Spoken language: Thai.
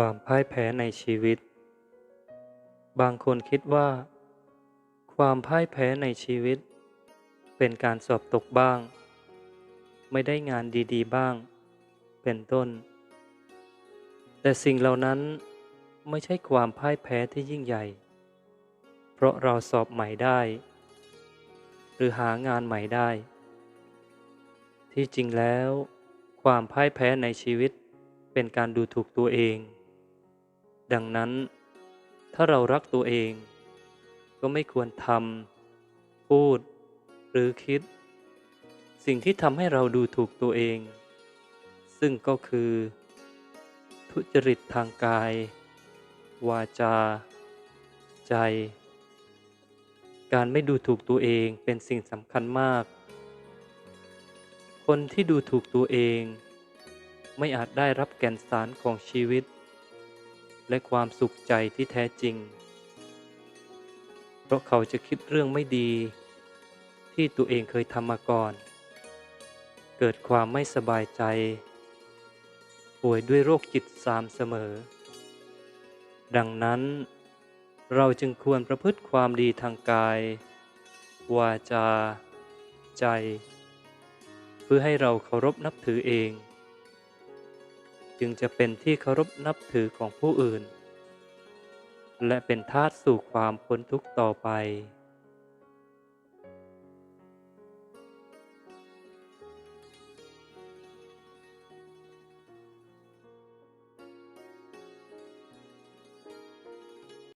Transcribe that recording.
ความพ่ายแพ้ในชีวิต บางคนคิดว่า ความพ่ายแพ้ในชีวิต เป็นการสอบตกบ้าง ไม่ได้งานดีๆ บ้าง เป็นต้น แต่สิ่งเหล่านั้นไม่ใช่ความพ่ายแพ้ที่ยิ่งใหญ่ เพราะเราสอบใหม่ได้ หรือหางานใหม่ได้ ที่จริงแล้ว ความพ่ายแพ้ในชีวิตเป็นการดูถูกตัวเอง ดังนั้น ถ้าเรารักตัวเอง ก็ไม่ควรทำพูด หรือคิด สิ่งที่ทำให้เราดูถูกตัวเอง ซึ่งก็คือ ทุจริตทางกาย วาจา ใจ การไม่ดูถูกตัวเองเป็นสิ่งสำคัญมาก คนที่ดูถูกตัวเอง ไม่อาจได้รับแก่นสารของชีวิต และความสุขใจที่แท้จริง เพราะเขาจะคิดเรื่องไม่ดี ที่ตัวเองเคยทำมาก่อน เกิดความไม่สบายใจ ป่วยด้วยโรคจิตสามเสมอ ดังนั้น เราจึงควรประพฤติความดีทางกาย วาจา ใจ เพื่อให้เราเคารพนับถือเอง จึงจะเป็นที่เคารพนับถือของผู้อื่น และเป็นทาสสู่ความพ้นทุกข์ต่อไป